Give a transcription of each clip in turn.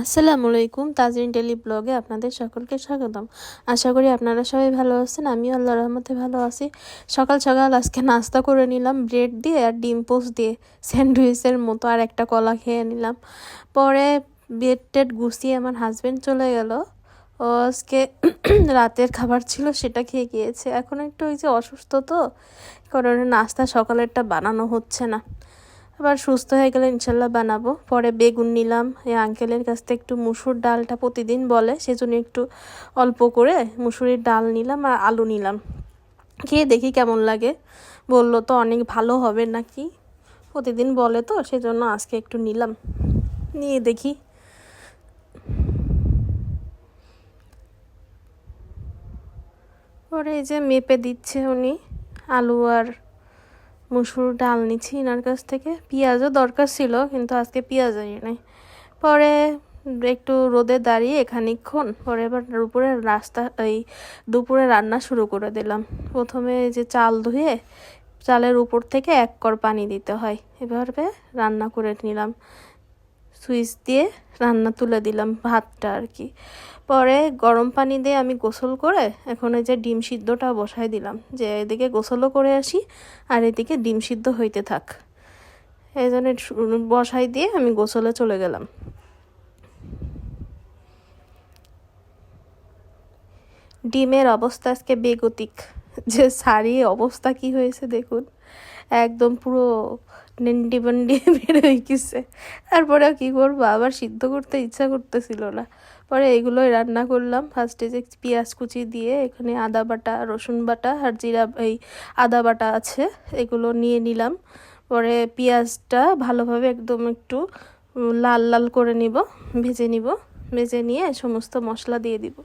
আসসালামু আলাইকুম তাজরিন টেলি ব্লগে আপনাদের সকলকে স্বাগতম। আশা করি আপনারা সবাই ভালো আছেন, আমিও আল্লাহ রহমতে ভালো আছি। সকাল সকাল আজকে নাস্তা করে নিলাম, ব্রেড দিয়ে আর ডিম পোস্ট দিয়ে স্যান্ডউইচের মতো আর একটা কলা খেয়ে নিলাম। পরে বেড টেড গুছিয়ে আমার হাজব্যান্ড চলে গেল। ও আজকে রাতের খাবার ছিল, সেটা খেয়ে গিয়েছে। এখন একটু ওই যে অসুস্থ তো কারণে নাস্তা সকালেরটা বানানো হচ্ছে না। আবার সুস্থ হয়ে গেলে ইনশাল্লাহ বানাবো। পরে বেগুন নিলাম। এই আঙ্কেলের কাছ থেকে একটু মুসুর ডালটা প্রতিদিন বলে, সেজন্য একটু অল্প করে মুসুরির ডাল নিলাম আর আলু নিলাম। খেয়ে দেখি কেমন লাগে। বলল, তো অনেক ভালো হবে নাকি? প্রতিদিন বলে তো, সেজন্য আজকে একটু নিলাম। নিয়ে দেখি। পরে এই যে মেপে দিচ্ছে উনি, আলু আর মুসুর ডাল নিচ্ছি ইনার কাছ থেকে। পেঁয়াজও দরকার ছিল, কিন্তু আজকে পেঁয়াজ আনি নাই। পরে একটু রোদে দাঁড়িয়ে খানিকক্ষণ পরে এবার দুপুরে রাস্তা এই দুপুরে রান্না শুরু করে দিলাম। প্রথমে যে চাল ধুয়ে, চালের উপর থেকে এক কর পানি দিতে হয়। এভাবে রান্না করে নিলাম। সুইচ দিয়ে রান্না তুলে দিলাম ভাতটা আর কি। পরে গরম পানি দিয়ে আমি গোসল করে এখন এই যে ডিম সিদ্ধটা বসাই দিলাম। যে এদিকে গোসলও করে আসি আর এদিকে ডিম সিদ্ধ হইতে থাক। এই জন্য বসাই দিয়ে আমি গোসলে চলে গেলাম। ডিমের অবস্থা আজকে বেগতিক। যে শাড়ি অবস্থা কি হয়েছে দেখুন। একদম পুরো নেন্ডি বন্ডি বের হয়ে গেছে। তারপরে কী করব? আবার সিদ্ধ করতে ইচ্ছা করতেছিল না। পরে এগুলোই রান্না করলাম। ফার্স্টে যে পেঁয়াজ কুচি দিয়ে এখানে আদা বাটা, রসুন বাটা আর জিরা, এই আদা বাটা আছে, এগুলো নিয়ে নিলাম। পরে পেঁয়াজটা ভালোভাবে একদম একটু লাল লাল করে নিব, ভেজে নিব। ভেজে নিয়ে সমস্ত মশলা দিয়ে দিব।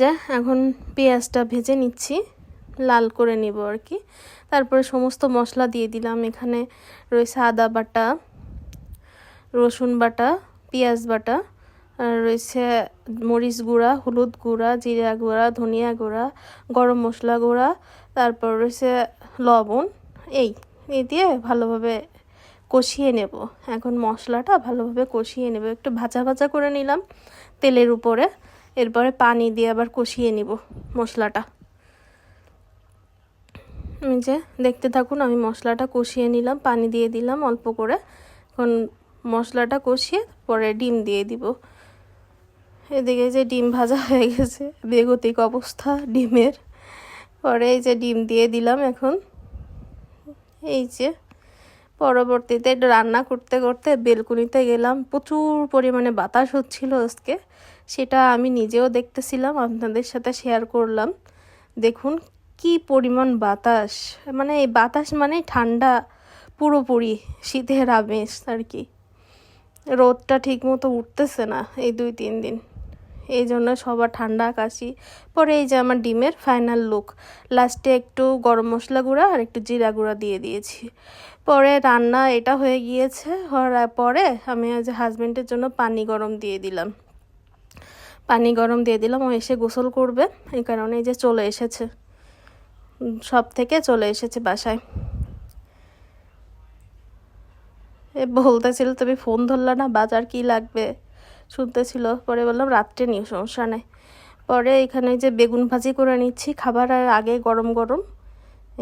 যা, এখন পেঁয়াজটা ভেজে নিচ্ছি। লাল করে নিব আর কি। তারপরে সমস্ত মশলা দিয়ে দিলাম। এখানে রয়েছে আদা বাটা, রসুন বাটা, পেঁয়াজ বাটা, আর রয়েছে মরিচ গুঁড়া, হলুদ গুঁড়া, জিরা গুঁড়া, ধনিয়া গুঁড়া, গরম মশলা গুঁড়া, তারপর রয়েছে লবণ। এই এই দিয়ে ভালোভাবে কষিয়ে নেব। এখন মশলাটা ভালোভাবে কষিয়ে নেব। একটু ভাজা ভাজা করে নিলাম তেলের উপরে। এরপরে পানি দিয়ে আবার কষিয়ে নিব মশলাটা। যে দেখতে থাকুন, আমি মশলাটা কষিয়ে নিলাম, পানি দিয়ে দিলাম অল্প করে। এখন মশলাটা কষিয়ে পরে ডিম দিয়ে দিব। এদিকে যে ডিম ভাজা হয়ে গেছে, বেগতিক অবস্থা ডিমের। পরে এই যে ডিম দিয়ে দিলাম এখন। এই যে পরবর্তীতে রান্না করতে করতে বেলকুনিতে গেলাম। প্রচুর পরিমাণে বাতাস হচ্ছিল আজকে। সেটা আমি নিজেও দেখতেছিলাম, আপনাদের সাথে শেয়ার করলাম। দেখুন কি পরিমাণ বাতাস? মানে এই বাতাস মানে ঠান্ডা, পুরোপুরি শীতের আমেজ আর কি। রোদটা ঠিক মতো উঠতেছে না এই দুই, তিন দিন। এই জন্য সবার ঠান্ডা কাশি। পরে এই যে আমার ডিমের ফাইনাল লুক লাস্টে একটু গরম মশলা গুঁড়া আর একটু জিরা গুঁড়া দিয়ে দিয়েছি। পরে রান্না এটা হয়ে গিয়েছে, হওয়ার পরে আমি আজ হাজব্যান্ডের জন্য পানি গরম দিয়ে দিলাম। পানি গরম দিয়ে দিলাম, ও এসে গোসল করবে। এই কারণে এই যে চলে এসেছে। সব থেকে চলে এসেছে বাসায়। এ বলতেছিল, তুমি ফোন ধরলা না? বাজার কি লাগবে? শুনতেছিল, পরে বললাম, রাত্রে নিয়ে সমস্যা নেই। পরে এখানে যে বেগুন ভাজি করে নিচ্ছি, খাবার আর আগে গরম গরম।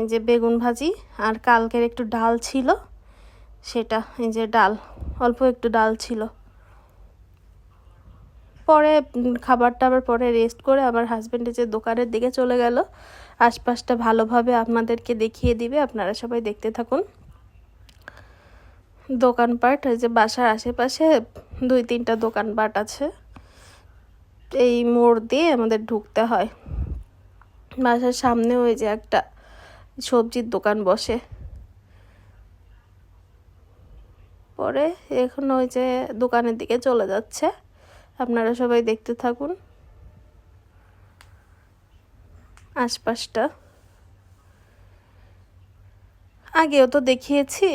এই যে বেগুন ভাজি আর কালকের একটু ডাল ছিল, সেটা, এই যে ডাল, অল্প একটু ডাল ছিল। পরে খাবার টাবার পরে রেস্ট করে আমার হাজব্যান্ডের যে দোকানের দিকে চলে গেল। আশপাশটা ভালোভাবে আপনাদেরকে দেখিয়ে দিবে। আপনারা সবাই দেখতে থাকুন। দোকানপাট যে বাসার আশেপাশে দুই তিনটা দোকানপাট আছে। এই মোড় দিয়ে আমাদের ঢুকতে হয়। বাসার সামনে ওই যে একটা সবজির দোকান বসে। পরে এখন ওই যে দোকানের দিকে চলে যাচ্ছে। আপনারা সবাই দেখতে থাকুন। আশপাশটা। আগেও তো দেখিয়েছি,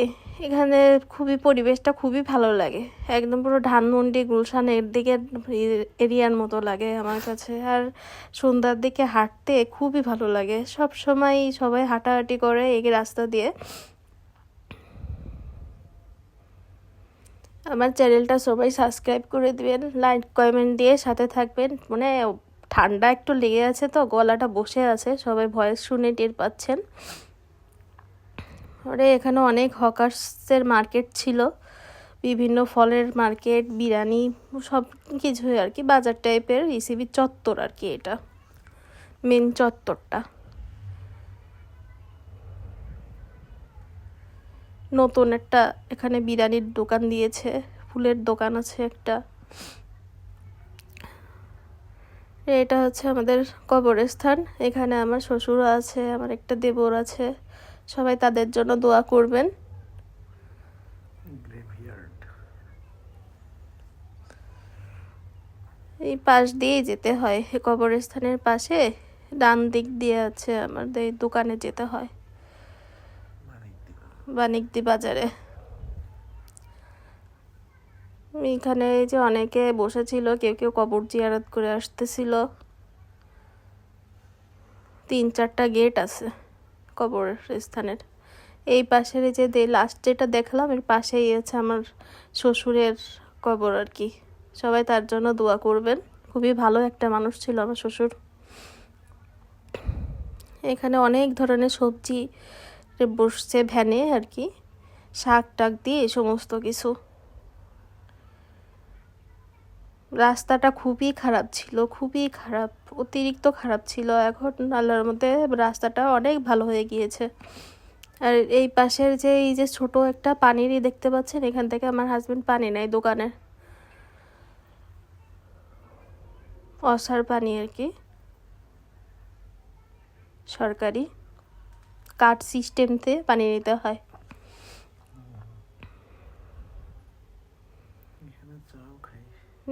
এখানে খুবই পরিবেশটা খুবই ভালো লাগে। একদম পুরো ধানমন্ডি, গুলশানের দিকে এরিয়ার মতো লাগে আমার কাছে। আর সন্ধ্যার দিকে হাঁটতে খুবই ভালো লাগে। সব সময় সবাই হাঁটাহাঁটি করে এই রাস্তা দিয়ে। আমার চ্যানেলটা সবাই সাবস্ক্রাইব করে দিবেন, লাইক, কমেন্ট দিয়ে সাথে থাকবেন। মানে ঠান্ডা একটু লেগে আছে তো, গলাটা বসে আছে, সবাই ভয়েস শুনে টের পাচ্ছেন। ওরে এখানে অনেক হকার্সের মার্কেট ছিল, বিভিন্ন ফলের মার্কেট, বিরিয়ানি, সব কিছুই আর কি, বাজার টাইপের ইসিবি চত্বর আর কি এটা মেন চত্বরটা। নতুন একটা এখানে বিরিয়ানির দোকান দিয়েছে ফুলের দোকান আছে একটা। এটা হচ্ছে আমাদের কবরস্থান এখানে আমার শ্বশুর আছে আমার একটা দেবর আছে সবাই তাদের জন্য দোয়া করবেন। এই পাশ দিয়েই যেতে হয় কবরস্থানের পাশে ডান দিক দিয়ে আছে আমাদের দোকানে যেতে হয়। বাণিকদি বাজারে। এখানে এই যে অনেকে বসেছিল, কেউ কেউ কবর জিয়ারত করে আসতেছিল। তিন চারটা গেট আছে কবর স্থানের। এই পাশের এই যে লাস্ট যেটা দেখলাম, এর পাশেই আছে আমার শ্বশুরের কবর আর কি। সবাই তার জন্য দোয়া করবেন। খুবই ভালো একটা মানুষ ছিল আমার শ্বশুর। এখানে অনেক ধরনের সবজি বসছে ভ্যানে আর কি, শাক টাক দিয়ে সমস্ত কিছু। রাস্তাটা খুবই খারাপ ছিল, খুবই খারাপ, অতিরিক্ত খারাপ ছিল। এখন আল্লাহর মধ্যে রাস্তাটা অনেক ভালো হয়ে গিয়েছে। আর এই পাশের যে, এই যে ছোট একটা পানিরই দেখতে পাচ্ছেন, এখান থেকে আমার হাজবেন্ড পানি নেয় দোকানে। অসার পানি আর কি, সরকারি। কার্ড সিস্টেমতে বানিয়ে নিতে হয়।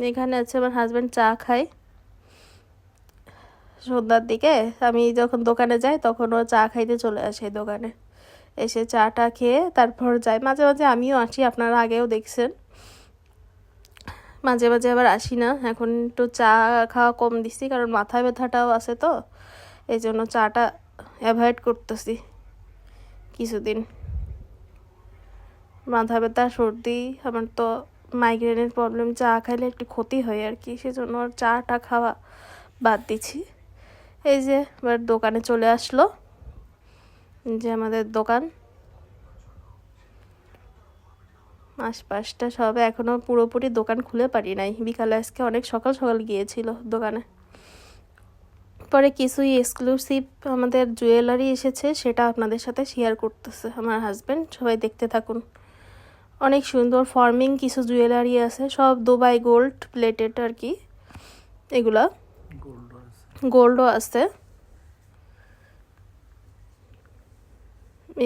এখানে আছে আমার হাজব্যান্ড চা খায়। সন্ধ্যার দিকে আমি যখন দোকানে যাই তখন ও চা খাইতে চলে আসে দোকানে। এসে চাটা খেয়ে তারপর যাই। মাঝে মাঝে আমিও আসি, আপনারা আগেও দেখছেন। মাঝে মাঝে আবার আসি না। এখন একটু চা খাওয়া কম দিছি, কারণ মাথা ব্যথাটাও আছে তো। এই জন্য চাটা অ্যাভয়েড করতেছি। কিছুদিন। মাথা ব্যথা, সর্দি, আমার তো মাইগ্রেনের প্রবলেম চা খাইলে একটু ক্ষতি হয় আর কি সেজন্য আর চাটা খাওয়া বাদ দিছি এই যে এবার দোকানে চলে আসলো যে আমাদের দোকান। আশপাশটা সব এখনও পুরোপুরি দোকান খুলে পারি নাই। বিকালে আজকে অনেক সকাল সকাল গিয়েছিল দোকানে। পরে কিছুই এক্সক্লুসিভ আমাদের জুয়েলারি এসেছে সেটা আপনাদের সাথে শেয়ার করতেছে আমার হাজব্যান্ড সবাই দেখতে থাকুন। অনেক সুন্দর ফর্মিং কিছু জুয়েলারি আছে সব দুবাই গোল্ড প্লেটেড আর কি। এগুলা গোল্ডও আছে।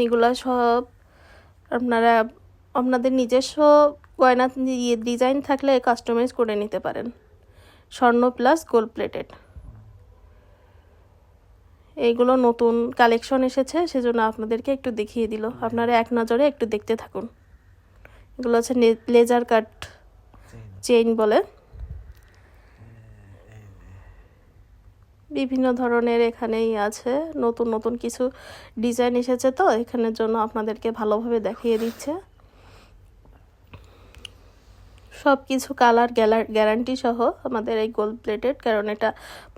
এইগুলা সব আপনারা আপনাদের নিজস্ব গয়না ডিজাইন থাকলে কাস্টমাইজ করে নিতে পারেন। স্বর্ণ প্লাস গোল্ড প্লেটেড এইগুলো নতুন কালেকশন এসেছে, সেজন্য আপনাদেরকে একটু দেখিয়ে দিল। আপনারা এক নজরে একটু দেখতে থাকুন। এগুলো হচ্ছে লেজার কাট চেইন বলে। বিভিন্ন ধরনের এখানেই আছে, নতুন নতুন কিছু ডিজাইন এসেছে তো, এখানের জন্য আপনাদেরকে ভালোভাবে দেখিয়ে দিচ্ছে। সব কিছু কালার গ্যালার গ্যারান্টি সহ আমাদের এই গোল্ড প্লেটেড কারণ এটা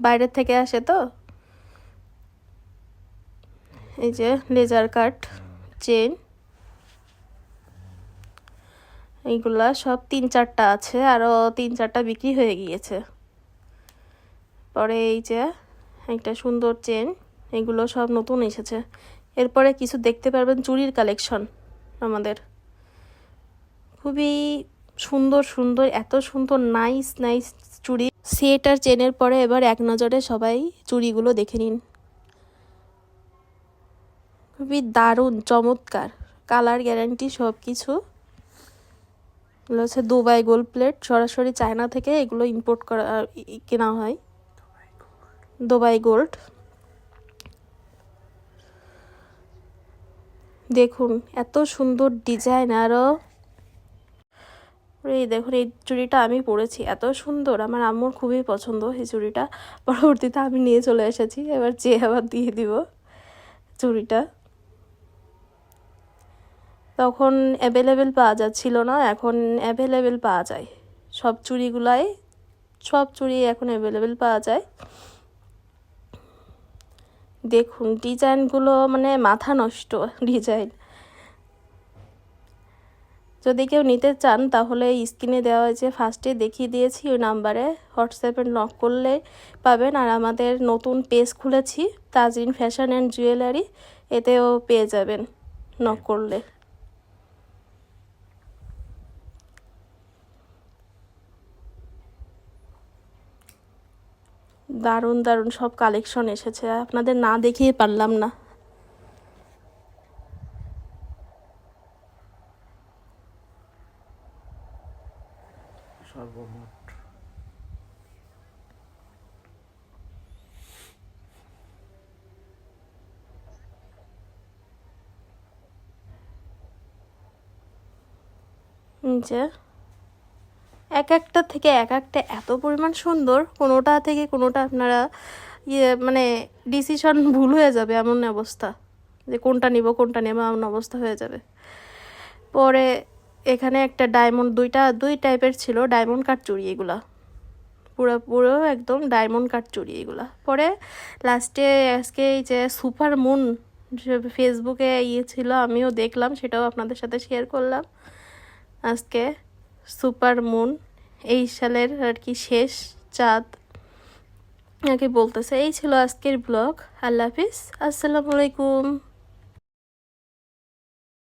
বাইরের থেকে আসে তো এই যে লেজার কাট চেন এইগুলা সব তিন চারটা আছে আরও তিন চারটা বিক্রি হয়ে গিয়েছে। পরে এই যে একটা সুন্দর চেন এগুলো সব নতুন এসেছে। এরপরে কিছু দেখতে পারবেন চুড়ির কালেকশন আমাদের। খুবই সুন্দর সুন্দর, এত সুন্দর নাইস নাইস চুড়ি সেট আর চেনের পরে এবার এক নজরে সবাই চুড়িগুলো দেখে নিন। খুবই দারুণ, চমৎকার। কালার গ্যারান্টি সব কিছু এগুলো হচ্ছে দুবাই গোল্ড প্লেট। সরাসরি চায়না থেকে এগুলো ইম্পোর্ট করা কেনা হয়। দুবাই গোল্ড। দেখুন, এত সুন্দর ডিজাইন আরও এই দেখুন, এই চুড়িটা আমি পরেছি। এত সুন্দর। আমার আম্মুর খুবই পছন্দ এই চুড়িটা। পরবর্তীতে আমি নিয়ে চলে এসেছি। এবার চেয়ে আবার দিয়ে দিব চুড়িটা। তখন অ্যাভেলেবেল পাওয়া যাচ্ছিল না, এখন অ্যাভেলেবেল পাওয়া যায়। সব চুড়িগুলাই, সব চুড়ি এখন অ্যাভেলেবেল পাওয়া যায়। দেখুন, ডিজাইনগুলো মানে মাথা নষ্ট ডিজাইন। যদি কেউ নিতে চান, তাহলে স্ক্রিনে দেওয়া হয়েছে ফার্স্টে দেখিয়ে দিয়েছি ওই নাম্বারে হোয়াটসঅ্যাপে নক করলে পাবেন। আর আমাদের নতুন পেজ খুলেছি তাজরিন ফ্যাশন অ্যান্ড জুয়েলারি এতেও পেয়ে যাবেন নক করলে। দারুণ দারুণ সব কালেকশন এসেছে। আপনাদের না দেখিয়ে পারলাম না। সর্বমোট। যে এক একটা থেকে এক একটা এত পরিমাণ সুন্দর, কোনোটা থেকে কোনোটা আপনারা ইয়ে মানে ডিসিশন ভুল হয়ে যাবে এমন অবস্থা যে কোনটা নিব, কোনটা নেব এমন অবস্থা হয়ে যাবে। পরে এখানে একটা ডায়মন্ড দুইটা, দুই টাইপের ছিল ডায়মন্ড কাট চুরি এগুলা। পুরো পুরো একদম ডায়মন্ড কাট চুরি এগুলা। পরে লাস্টে আজকে এই যে সুপার মুন ফেসবুকে ইয়ে ছিল, আমিও দেখলাম, সেটাও আপনাদের সাথে শেয়ার করলাম। আজকে সুপার মুন। এই সালের আর কি শেষ চাঁদ আগে বলতেছে। এই ছিল আজকের ব্লগ। আল্লাহ হাফিজ। আসসালামু আলাইকুম।